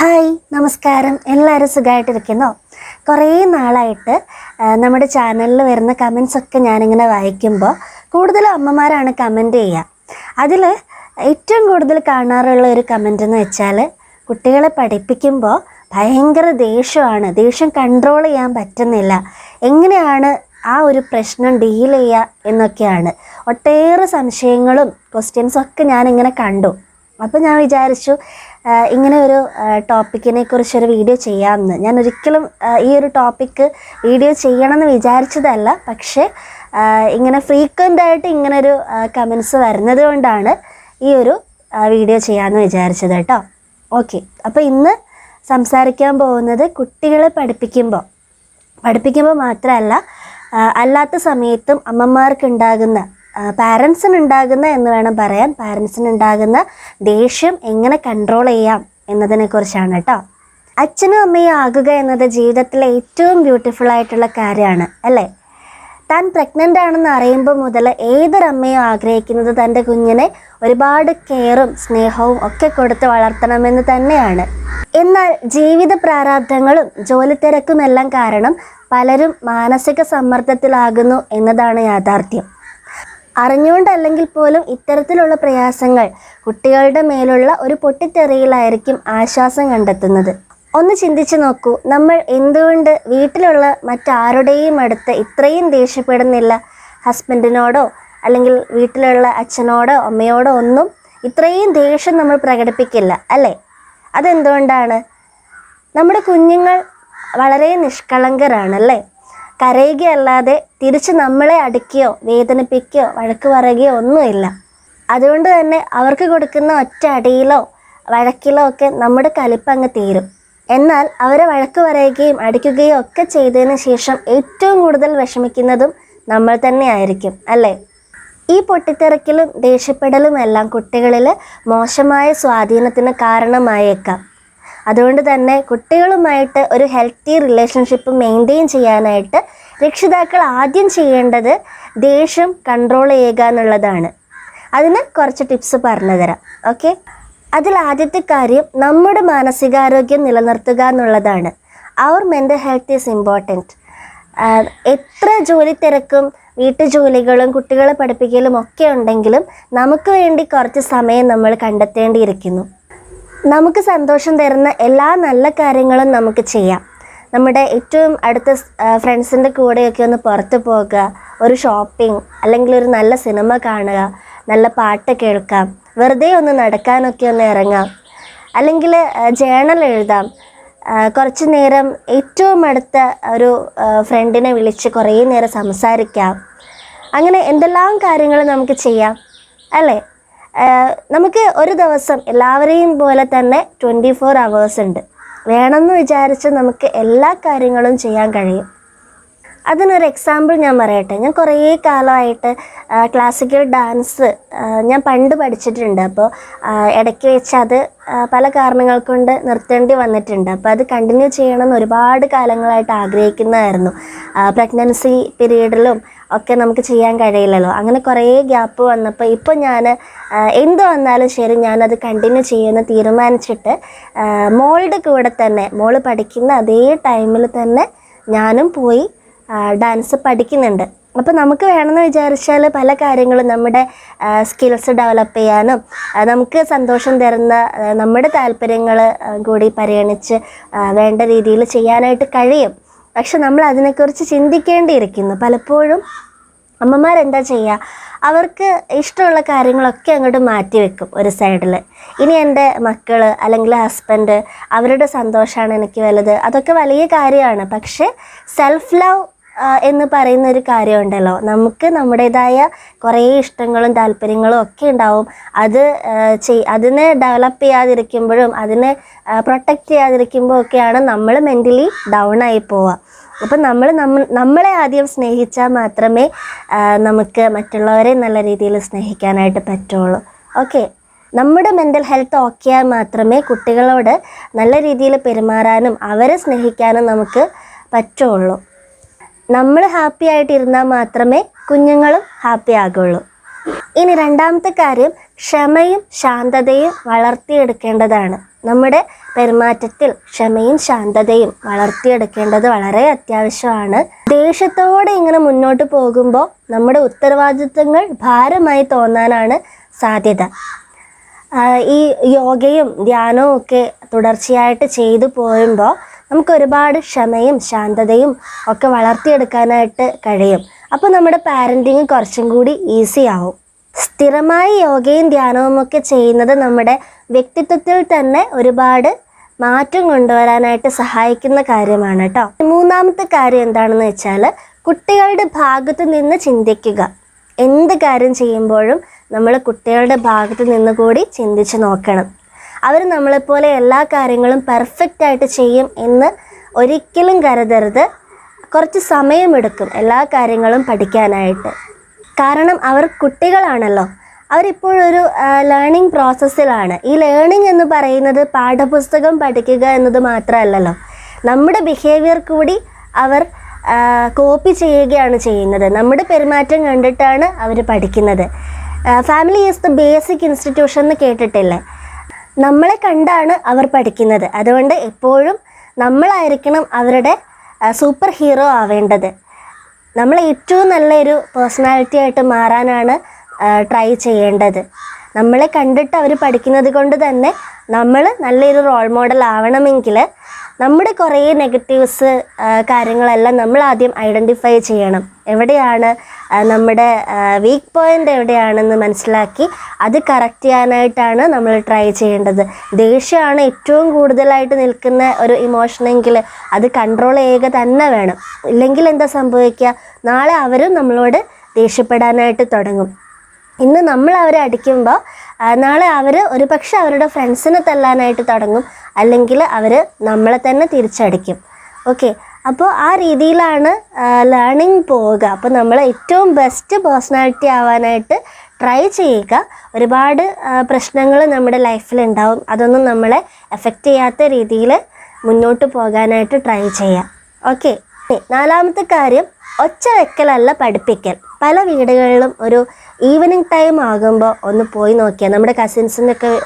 Hi നമസ്കാരം. എല്ലാവരും സുഖമായിട്ടിരിക്കുന്നോ? കുറേ നാളായിട്ട് നമ്മുടെ ചാനലിൽ വരുന്ന കമൻസ് ഒക്കെ ഞാനിങ്ങനെ വായിക്കുമ്പോൾ കൂടുതലും അമ്മമാരാണ് കമന്റ് ചെയ്യുക അതിൽ ഏറ്റവും കൂടുതൽ കാണാറുള്ള ഒരു കമന്റ് എന്ന് വെച്ചാൽ കുട്ടികളെ പഠിപ്പിക്കുമ്പോൾ ഭയങ്കര ദേഷ്യമാണ്. ദേഷ്യം കൺട്രോൾ ചെയ്യാൻ പറ്റുന്നില്ല. എങ്ങനെയാണ് ആ ഒരു പ്രശ്നം ഡീൽ ചെയ്യുക എന്നൊക്കെയാണ്. ഒട്ടേറെ സംശയങ്ങളും ക്വസ്റ്റ്യൻസും ഒക്കെ ഞാനിങ്ങനെ കണ്ടു. അപ്പോൾ ഞാൻ വിചാരിച്ചു ഇങ്ങനെ ഒരു ടോപ്പിക്കിനെ കുറിച്ചൊരു വീഡിയോ ചെയ്യാമെന്ന്. ഞാൻ ഒരിക്കലും ഈ ഒരു ടോപ്പിക്ക് വീഡിയോ ചെയ്യണമെന്ന് വിചാരിച്ചതല്ല. പക്ഷേ ഇങ്ങനെ ഫ്രീക്വന്റ് ആയിട്ട് ഇങ്ങനൊരു കമൻസ് വരുന്നത് കൊണ്ടാണ് ഈ ഒരു വീഡിയോ ചെയ്യാമെന്ന് വിചാരിച്ചത് കേട്ടോ. ഓക്കെ അപ്പോൾ ഇന്ന് സംസാരിക്കാൻ പോകുന്നത് കുട്ടികളെ പഠിപ്പിക്കുമ്പോൾ. പഠിപ്പിക്കുമ്പോൾ മാത്രമല്ല അല്ലാത്ത സമയത്തും അമ്മമാർക്ക് ഉണ്ടാകുന്ന പാരൻസിന് എന്ന് വേണം പറയാൻ. പാരൻസിനുണ്ടാകുന്ന ദേഷ്യം എങ്ങനെ കൺട്രോൾ ചെയ്യാം എന്നതിനെ കുറിച്ചാണ് കേട്ടോ. അച്ഛനും അമ്മയും ആകുക എന്നത് ജീവിതത്തിലെ ഏറ്റവും ബ്യൂട്ടിഫുൾ ആയിട്ടുള്ള കാര്യമാണ് അല്ലേ? താൻ പ്രഗ്നന്റ് ആണെന്ന് അറിയുമ്പോൾ മുതൽ ഏതൊരമ്മയും ആഗ്രഹിക്കുന്നത് തന്റെ കുഞ്ഞിനെ ഒരുപാട് കെയറും സ്നേഹവും ഒക്കെ കൊടുത്ത് വളർത്തണമെന്ന് തന്നെയാണ്. എന്നാൽ ജീവിത പ്രാരാബ്ധങ്ങളും ജോലി തിരക്കുമെല്ലാം കാരണം പലരും മാനസിക സമ്മർദ്ദത്തിലാകുന്നു എന്നതാണ് യാഥാർത്ഥ്യം. അറിഞ്ഞുകൊണ്ടല്ലെങ്കിൽ പോലും ഇത്തരത്തിലുള്ള പ്രയാസങ്ങൾ കുട്ടികളുടെ മേലുള്ള ഒരു പൊട്ടിത്തെറിയിലായിരിക്കും ആശ്വാസം കണ്ടെത്തുന്നത്. ഒന്ന് ചിന്തിച്ചു നോക്കൂ നമ്മൾ എന്തുകൊണ്ട് വീട്ടിലുള്ള മറ്റാരുടെയും അടുത്ത് ഇത്രയും ദേഷ്യപ്പെടുന്നില്ല? ഹസ്ബൻഡിനോടോ അല്ലെങ്കിൽ വീട്ടിലുള്ള അച്ഛനോടോ അമ്മയോടോ ഒന്നും ഇത്രയും ദേഷ്യം നമ്മൾ പ്രകടിപ്പിക്കില്ല അല്ലേ? അതെന്തുകൊണ്ടാണ്? നമ്മുടെ കുഞ്ഞുങ്ങൾ വളരെ നിഷ്കളങ്കരാണ് അല്ലേ? കരയുകയല്ലാതെ തിരിച്ച് നമ്മളെ അടിക്കുകയോ വേദനിപ്പിക്കുകയോ വഴക്ക് പറയുകയോ ഒന്നുമില്ല. അതുകൊണ്ട് തന്നെ അവർക്ക് കൊടുക്കുന്ന ഒറ്റ അടിയിലോ വഴക്കിലോ ഒക്കെ നമ്മുടെ കലിപ്പങ്ങ് തീരും. എന്നാൽ അവരെ വഴക്ക് പറയുകയും അടിക്കുകയും ഒക്കെ ചെയ്തതിന് ശേഷം ഏറ്റവും കൂടുതൽ വിഷമിക്കുന്നതും നമ്മൾ തന്നെയായിരിക്കും അല്ലേ? ഈ പൊട്ടിത്തെറിക്കലും ദേഷ്യപ്പെടലും എല്ലാം കുട്ടികളിൽ മോശമായ സ്വാധീനത്തിന് കാരണമായേക്കാം. അതുകൊണ്ട് തന്നെ കുട്ടികളുമായിട്ട് ഒരു ഹെൽത്തി റിലേഷൻഷിപ്പ് മെയിന്റെയിൻ ചെയ്യാനായിട്ട് രക്ഷിതാക്കൾ ആദ്യം ചെയ്യേണ്ടത് ദേഷ്യം കൺട്രോൾ ചെയ്യുക എന്നുള്ളതാണ്. അതിന് കുറച്ച് ടിപ്സ് പറഞ്ഞുതരാം ഓക്കെ അതിൽ ആദ്യത്തെ കാര്യം നമ്മുടെ മാനസികാരോഗ്യം നിലനിർത്തുക എന്നുള്ളതാണ്. അവർ മെന്റൽ ഹെൽത്ത് ഈസ് ഇമ്പോർട്ടന്റ് എത്ര ജോലി തിരക്കും വീട്ടുജോലികളും കുട്ടികളെ പഠിപ്പിക്കലും ഒക്കെ ഉണ്ടെങ്കിലും നമുക്ക് വേണ്ടി കുറച്ച് സമയം നമ്മൾ കണ്ടെത്തേണ്ടിയിരിക്കുന്നു. നമുക്ക് സന്തോഷം തരുന്ന എല്ലാ നല്ല കാര്യങ്ങളും നമുക്ക് ചെയ്യാം. നമ്മുടെ ഏറ്റവും അടുത്ത ഫ്രണ്ട്സിന്റെ കൂടെയൊക്കെ ഒന്ന് പുറത്ത് പോകുക ഒരു ഷോപ്പിംഗ് അല്ലെങ്കിൽ ഒരു നല്ല സിനിമ കാണുക. നല്ല പാട്ട് കേൾക്കാം. വെറുതെ ഒന്ന് നടക്കാനൊക്കെ ഒന്ന് ഇറങ്ങാം. അല്ലെങ്കിൽ ജേണൽ എഴുതാം. കുറച്ച് നേരം ഏറ്റവും അടുത്ത ഒരു ഫ്രണ്ടിനെ വിളിച്ച് കുറേ നേരം സംസാരിക്കാം. അങ്ങനെ എന്തെല്ലാം കാര്യങ്ങൾ നമുക്ക് ചെയ്യാം. അല്ലേ? നമുക്ക് ഒരു ദിവസം എല്ലാവരെയും പോലെ തന്നെ ട്വന്റി ഫോർ അവേഴ്സ് ഉണ്ട്. വേണമെന്ന് വിചാരിച്ച് നമുക്ക് എല്ലാ കാര്യങ്ങളും ചെയ്യാൻ കഴിയും. അതിനൊരു എക്സാമ്പിൾ ഞാൻ പറയട്ടെ. ഞാൻ കുറേ കാലമായിട്ട് ക്ലാസിക്കൽ ഡാൻസ് ഞാൻ പണ്ട് പഠിച്ചിട്ടുണ്ട്. അപ്പോൾ ഇടയ്ക്ക് വെച്ച് അത് പല കാരണങ്ങൾ കൊണ്ട് നിർത്തേണ്ടി വന്നിട്ടുണ്ട്. അപ്പോൾ അത് കണ്ടിന്യൂ ചെയ്യണമെന്ന് ഒരുപാട് കാലങ്ങളായിട്ട് ആഗ്രഹിക്കുന്നതായിരുന്നു. പ്രഗ്നൻസി പീരീഡിലും ഒക്കെ നമുക്ക് ചെയ്യാൻ കഴിയില്ലല്ലോ. അങ്ങനെ കുറേ ഗ്യാപ്പ് വന്നപ്പോൾ ഇപ്പോൾ ഞാൻ എന്ത് വന്നാലും ശരി ഞാനത് കണ്ടിന്യൂ ചെയ്യുമെന്ന് തീരുമാനിച്ചിട്ട് മോളുടെ കൂടെ തന്നെ മോൾ പഠിക്കുന്ന അതേ ടൈമിൽ തന്നെ ഞാനും പോയി ഡാൻസ് പഠിക്കുന്നുണ്ട്. അപ്പോൾ നമുക്ക് വേണമെന്ന് വിചാരിച്ചാൽ പല കാര്യങ്ങളും നമ്മുടെ സ്കിൽസ് ഡെവലപ്പ് ചെയ്യാനും നമുക്ക് സന്തോഷം തരുന്ന നമ്മുടെ താല്പര്യങ്ങൾ കൂടി പരിഗണിച്ച് വേണ്ട രീതിയിൽ ചെയ്യാനായിട്ട് കഴിയും. പക്ഷെ നമ്മൾ അതിനെക്കുറിച്ച് ചിന്തിക്കേണ്ടിയിരിക്കുന്നു. പലപ്പോഴും അമ്മമാരെന്താ ചെയ്യുക അവർക്ക് ഇഷ്ടമുള്ള കാര്യങ്ങളൊക്കെ അങ്ങോട്ട് മാറ്റി വെക്കും ഒരു സൈഡിൽ ഇനി എന്റെ മക്കൾ അല്ലെങ്കിൽ ഹസ്ബൻഡ് അവരുടെ സന്തോഷമാണ് എനിക്ക് വലുത്. അതൊക്കെ വലിയ കാര്യമാണ്. പക്ഷേ സെൽഫ് ലവ് എന്ന് പറയുന്ന ഒരു കാര്യമുണ്ടല്ലോ. നമുക്ക് നമ്മുടേതായ കുറേ ഇഷ്ടങ്ങളും താല്പര്യങ്ങളും ഒക്കെ ഉണ്ടാവും. അത് ചെയ് അതിനെ ഡെവലപ്പ് ചെയ്യാതിരിക്കുമ്പോഴും അതിനെ പ്രൊട്ടക്റ്റ് ചെയ്യാതിരിക്കുമ്പോൾ ഒക്കെയാണ് നമ്മൾ മെന്റലി ഡൗൺ ആയി പോവുക. അപ്പം നമ്മൾ നമ്മ നമ്മളെ ആദ്യം സ്നേഹിച്ചാൽ മാത്രമേ നമുക്ക് മറ്റുള്ളവരെ നല്ല രീതിയിൽ സ്നേഹിക്കാനായിട്ട് പറ്റുള്ളൂ. ഓക്കെ. നമ്മുടെ മെന്റൽ ഹെൽത്ത് ഓക്കെയാൽ മാത്രമേ കുട്ടികളോട് നല്ല രീതിയിൽ പെരുമാറാനും അവരെ സ്നേഹിക്കാനും നമുക്ക് പറ്റുള്ളൂ. നമ്മൾ ഹാപ്പി ആയിട്ടിരുന്നാൽ മാത്രമേ കുഞ്ഞുങ്ങളും ഹാപ്പി ആകുള്ളൂ. ഇനി രണ്ടാമത്തെ കാര്യം ക്ഷമയും ശാന്തതയും വളർത്തിയെടുക്കേണ്ടതാണ്. നമ്മുടെ പെരുമാറ്റത്തിൽ ക്ഷമയും ശാന്തതയും വളർത്തിയെടുക്കേണ്ടത് വളരെ അത്യാവശ്യമാണ്. ദേഷ്യത്തോടെ ഇങ്ങനെ മുന്നോട്ട് പോകുമ്പോൾ നമ്മുടെ ഉത്തരവാദിത്തങ്ങൾ ഭാരമായി തോന്നാനാണ് സാധ്യത. ഈ യോഗയും ധ്യാനവും ഒക്കെ തുടർച്ചയായിട്ട് ചെയ്തു പോരുമ്പോൾ നമുക്ക് ഒരുപാട് ക്ഷമയും ശാന്തതയും ഒക്കെ വളർത്തിയെടുക്കാനായിട്ട് കഴിയും. അപ്പോൾ നമ്മുടെ പാരന്റിങ് കുറച്ചും കൂടി ഈസി ആവും. സ്ഥിരമായി യോഗയും ധ്യാനവും ഒക്കെ ചെയ്യുന്നത് നമ്മുടെ വ്യക്തിത്വത്തിൽ തന്നെ ഒരുപാട് മാറ്റം കൊണ്ടുവരാനായിട്ട് സഹായിക്കുന്ന കാര്യമാണ് കേട്ടോ മൂന്നാമത്തെ കാര്യം എന്താണെന്ന് വെച്ചാൽ കുട്ടികളുടെ ഭാഗത്ത് നിന്ന് ചിന്തിക്കുക. എന്ത് കാര്യം ചെയ്യുമ്പോഴും നമ്മൾ കുട്ടികളുടെ ഭാഗത്ത് നിന്ന് കൂടി ചിന്തിച്ച് നോക്കണം. അവർ നമ്മളെപ്പോലെ എല്ലാ കാര്യങ്ങളും പെർഫെക്റ്റ് ആയിട്ട് ചെയ്യും എന്ന് ഒരിക്കലും കരുതരുത്. കുറച്ച് സമയമെടുക്കും എല്ലാ കാര്യങ്ങളും പഠിക്കാനായിട്ട്. കാരണം അവർ കുട്ടികളാണല്ലോ. അവരിപ്പോഴൊരു ലേണിംഗ് പ്രോസസ്സിലാണ് ഈ ലേണിംഗ് എന്ന് പറയുന്നത് പാഠപുസ്തകം പഠിക്കുക എന്നത് മാത്രമല്ലല്ലോ. നമ്മുടെ ബിഹേവിയർ കൂടി അവർ കോപ്പി ചെയ്യുകയാണ് ചെയ്യുന്നത്. നമ്മുടെ പെരുമാറ്റം കണ്ടിട്ടാണ് അവർ പഠിക്കുന്നത്. Family is the basic institution എന്ന് കേട്ടിട്ടില്ലേ? നമ്മളെ കണ്ടാണ് അവർ പഠിക്കുന്നത്. അതുകൊണ്ട് എപ്പോഴും നമ്മളായിരിക്കണം അവരുടെ സൂപ്പർ ഹീറോ ആവേണ്ടത്. നമ്മൾ ഏറ്റവും നല്ലൊരു പേഴ്സണാലിറ്റി ആയിട്ട് മാറാനാണ് ട്രൈ ചെയ്യേണ്ടത്. നമ്മളെ കണ്ടിട്ട് അവർ പഠിക്കുന്നത് കൊണ്ട് തന്നെ നമ്മൾ നല്ലൊരു റോൾ മോഡൽ ആവണമെങ്കിൽ നമ്മുടെ കുറേ നെഗറ്റീവ്സ് കാര്യങ്ങളെല്ലാം നമ്മൾ ആദ്യം ഐഡന്റിഫൈ ചെയ്യണം. എവിടെയാണ് നമ്മുടെ വീക്ക് പോയിന്റ് എവിടെയാണെന്ന് മനസ്സിലാക്കി അത് കറക്റ്റ് ചെയ്യാനായിട്ടാണ് നമ്മൾ ട്രൈ ചെയ്യേണ്ടത്. ദേഷ്യമാണ് ഏറ്റവും കൂടുതലായിട്ട് നിൽക്കുന്ന ഒരു ഇമോഷനെങ്കിൽ അത് കൺട്രോൾ ചെയ്യുക തന്നെ വേണം. ഇല്ലെങ്കിൽ എന്താ സംഭവിക്കുക? നാളെ അവരും നമ്മളോട് ദേഷ്യപ്പെടാനായിട്ട് തുടങ്ങും. ഇന്ന് നമ്മൾ അവരെ അടിക്കുമ്പോൾ നാളെ അവർ ഒരു പക്ഷെ അവരുടെ ഫ്രണ്ട്സിനെ തല്ലാനായിട്ട് തുടങ്ങും. അല്ലെങ്കിൽ അവർ നമ്മളെ തന്നെ തിരിച്ചടിക്കും. ഓക്കെ. അപ്പോൾ ആ രീതിയിലാണ് ലേണിംഗ് പോവുക. അപ്പോൾ നമ്മൾ ഏറ്റവും ബെസ്റ്റ് പേഴ്സണാലിറ്റി ആവാനായിട്ട് ട്രൈ ചെയ്യുക. ഒരുപാട് പ്രശ്നങ്ങൾ നമ്മുടെ ലൈഫിൽ ഉണ്ടാവും. അതൊന്നും നമ്മളെ എഫക്റ്റ് ചെയ്യാത്ത രീതിയിൽ മുന്നോട്ട് പോകാനായിട്ട് ട്രൈ ചെയ്യാം. ഓക്കെ. നാലാമത്തെ കാര്യം ഒച്ച വെക്കലല്ല പഠിപ്പിക്കൽ. പല വീടുകളിലും ഒരു ഈവനിങ് ടൈം ആകുമ്പോൾ ഒന്ന് പോയി നോക്കിയാൽ നമ്മുടെ കസിൻസിന്റെ ഒക്കെ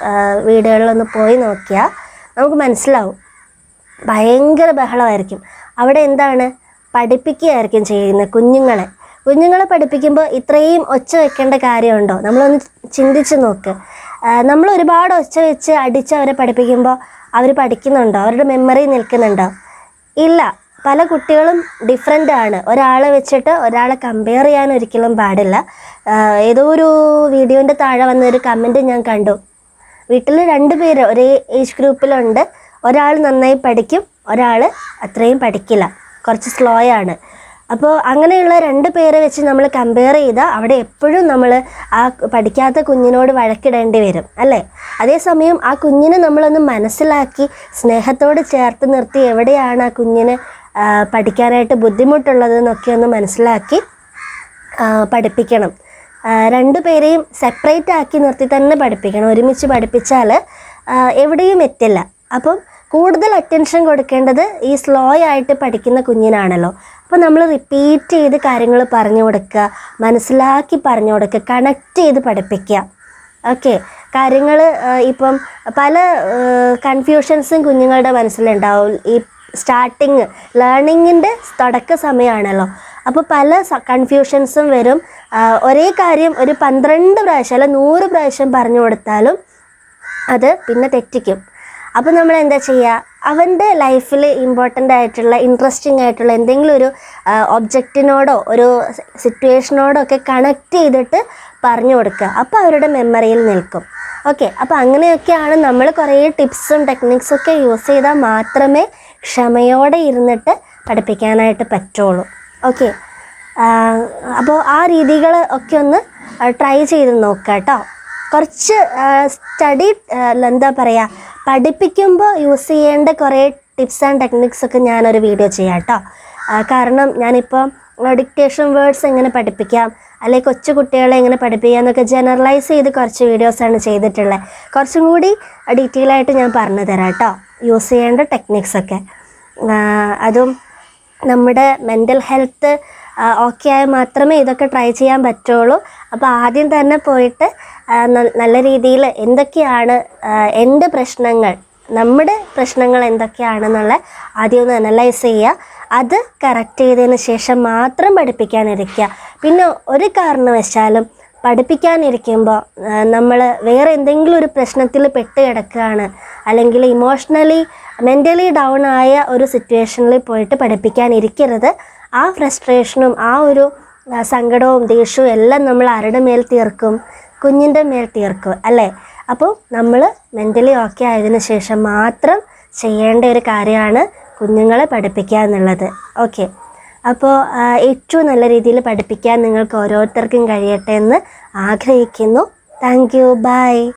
വീടുകളിലൊന്ന് പോയി നോക്കിയാൽ നമുക്ക് മനസ്സിലാവും. ഭയങ്കര ബഹളമായിരിക്കും. അവിടെ എന്താണ്? പഠിപ്പിക്കുകയായിരിക്കും ചെയ്യുന്നത് കുഞ്ഞുങ്ങളെ. കുഞ്ഞുങ്ങളെ പഠിപ്പിക്കുമ്പോൾ ഇത്രയും ഒച്ച വെക്കേണ്ട കാര്യമുണ്ടോ? നമ്മളൊന്ന് ചിന്തിച്ച് നോക്ക്. നമ്മൾ ഒരുപാട് ഒച്ച വെച്ച് അടിച്ച് അവരെ പഠിപ്പിക്കുമ്പോൾ അവർ പഠിക്കുന്നുണ്ടോ? അവരുടെ മെമ്മറി നിൽക്കുന്നുണ്ടോ? ഇല്ല. പല കുട്ടികളും ഡിഫറെന്റ് ആണ്. ഒരാളെ വെച്ചിട്ട് ഒരാളെ കമ്പയർ ചെയ്യാൻ ഒരിക്കലും പാടില്ല. ഏതോ ഒരു വീഡിയോന്റെ താഴെ വന്ന ഒരു കമന്റ് ഞാൻ കണ്ടു. വീട്ടിൽ രണ്ട് പേര് ഒരേ ഏജ് ഗ്രൂപ്പിലുണ്ട് ഒരാൾ നന്നായി പഠിക്കും ഒരാൾ അത്രയും പഠിക്കില്ല. കുറച്ച് സ്ലോ ആണ്. അപ്പോൾ അങ്ങനെയുള്ള രണ്ട് പേരെ വെച്ച് നമ്മൾ കമ്പയർ ചെയ്താൽ അവിടെ എപ്പോഴും നമ്മൾ ആ പഠിക്കാത്ത കുഞ്ഞിനോട് വഴക്കിടേണ്ടി വരും അല്ലേ? അതേസമയം ആ കുഞ്ഞിനെ നമ്മളൊന്ന് മനസ്സിലാക്കി സ്നേഹത്തോട് ചേർത്ത് നിർത്തി എവിടെയാണ് ആ കുഞ്ഞിന് പഠിക്കാനായിട്ട് ബുദ്ധിമുട്ടുള്ളതെന്നൊക്കെ ഒന്ന് മനസ്സിലാക്കി പഠിപ്പിക്കണം. രണ്ടു രണ്ടുപേരെയും സെപ്പറേറ്റ് ആക്കി നിർത്തി തന്നെ പഠിപ്പിക്കണം. ഒരുമിച്ച് പഠിപ്പിച്ചാൽ എവിടെയും എത്തില്ല. അപ്പം കൂടുതൽ അറ്റൻഷൻ കൊടുക്കേണ്ടത് ഈ സ്ലോ ആയിട്ട് പഠിക്കുന്ന കുഞ്ഞിനാണല്ലോ. അപ്പോൾ നമ്മൾ റിപ്പീറ്റ് ചെയ്ത് കാര്യങ്ങൾ പറഞ്ഞു കൊടുക്കുക മനസ്സിലാക്കി പറഞ്ഞു കൊടുക്കുക കണക്ട് ചെയ്ത് പഠിപ്പിക്കുക. ഓക്കെ കാര്യങ്ങൾ ഇപ്പം പല കൺഫ്യൂഷൻസും കുഞ്ഞുങ്ങളുടെ മനസ്സിലുണ്ടാവും. ഈ സ്റ്റാർട്ടിങ് ലേണിങ്ങിന്റെ തുടക്ക സമയമാണല്ലോ അപ്പോൾ പല കൺഫ്യൂഷൻസും വരും. ഒരേ കാര്യം ഒരു പന്ത്രണ്ട് പ്രാവശ്യം അല്ല നൂറ് പ്രാവശ്യം പറഞ്ഞു കൊടുത്താലും അത് പിന്നെ തെറ്റിക്കും. അപ്പോൾ നമ്മൾ എന്താ ചെയ്യുക അവന്റെ ലൈഫിൽ ഇമ്പോർട്ടന്റ് ആയിട്ടുള്ള ഇൻട്രസ്റ്റിംഗ് ആയിട്ടുള്ള എന്തെങ്കിലും ഒരു ഒബ്ജക്റ്റിനോടോ ഒരു സിറ്റുവേഷനോടോ ഒക്കെ കണക്ട് ചെയ്തിട്ട് പറഞ്ഞു കൊടുക്കുക. അപ്പോൾ അവരുടെ മെമ്മറിയിൽ നിൽക്കും. ഓക്കെ അപ്പോൾ അങ്ങനെയൊക്കെയാണ് നമ്മൾ കുറേ ടിപ്സും ടെക്നിക്സും ഒക്കെ യൂസ് ചെയ്താൽ മാത്രമേ ക്ഷമയോടെ ഇരുന്നിട്ട് പഠിപ്പിക്കാനായിട്ട് പറ്റുള്ളൂ. ഓക്കെ അപ്പോൾ ആ രീതികൾ ഒക്കെ ഒന്ന് ട്രൈ ചെയ്ത് നോക്കുക കേട്ടോ. കുറച്ച് സ്റ്റഡി എന്താ പറയുക പഠിപ്പിക്കുമ്പോൾ യൂസ് ചെയ്യേണ്ട കുറേ ടിപ്സ് ആൻഡ് ടെക്നിക്സ് ഒക്കെ ഞാനൊരു വീഡിയോ ചെയ്യാം കേട്ടോ. കാരണം ഞാനിപ്പോൾ ഡിക്റ്റേഷൻ വേർഡ്സ് എങ്ങനെ പഠിപ്പിക്കാം അല്ലെങ്കിൽ കൊച്ചു കുട്ടികളെ എങ്ങനെ പഠിപ്പിക്കുക എന്നൊക്കെ ജനറലൈസ് ചെയ്ത് കുറച്ച് വീഡിയോസാണ് ചെയ്തിട്ടുള്ളത്. കുറച്ചും കൂടി ഡീറ്റെയിൽ ആയിട്ട് ഞാൻ പറഞ്ഞു തരാം കേട്ടോ. യൂസ് ചെയ്യേണ്ട ടെക്നിക്സ് ഒക്കെ. അതും നമ്മുടെ മെന്റൽ ഹെൽത്ത് ഓക്കെ ആയാൽ മാത്രമേ ഇതൊക്കെ ട്രൈ ചെയ്യാൻ പറ്റുള്ളൂ. അപ്പോൾ ആദ്യം തന്നെ പോയിട്ട് നല്ല രീതിയിൽ എന്തൊക്കെയാണ് എന്റെ പ്രശ്നങ്ങൾ നമ്മുടെ പ്രശ്നങ്ങൾ എന്തൊക്കെയാണെന്നുള്ള ആദ്യം ഒന്ന് അനലൈസ് ചെയ്യുക. അത് കറക്റ്റ് ചെയ്തതിന് ശേഷം മാത്രം പഠിപ്പിക്കാനിരിക്കുക. പിന്നെ ഒരു കാരണവശാലും പഠിപ്പിക്കാനിരിക്കുമ്പോൾ നമ്മൾ വേറെ എന്തെങ്കിലും ഒരു പ്രശ്നത്തിൽ പെട്ട് കിടക്കുകയാണ്. അല്ലെങ്കിൽ ഇമോഷണലി മെന്റലി ഡൗൺ ആയ ഒരു സിറ്റുവേഷനിൽ പോയിട്ട് പഠിപ്പിക്കാനിരിക്കരുത്. ആ ഫ്രസ്ട്രേഷനും ആ ഒരു സങ്കടവും ദേഷ്യവും എല്ലാം നമ്മൾ ആരുടെ മേൽ തീർക്കും? കുഞ്ഞിന്റെ മേൽ തീർക്കും അല്ലേ? അപ്പോൾ നമ്മൾ മെന്റലി ഓക്കെ ആയതിനു ശേഷം മാത്രം ചെയ്യേണ്ട ഒരു കാര്യമാണ് കുഞ്ഞുങ്ങളെ പഠിപ്പിക്കുക എന്നുള്ളത്. ഓക്കെ അപ്പോൾ ഏറ്റവും നല്ല രീതിയിൽ പഠിപ്പിക്കാൻ നിങ്ങൾക്ക് ഓരോരുത്തർക്കും കഴിയട്ടെ എന്ന് ആഗ്രഹിക്കുന്നു. Thank you by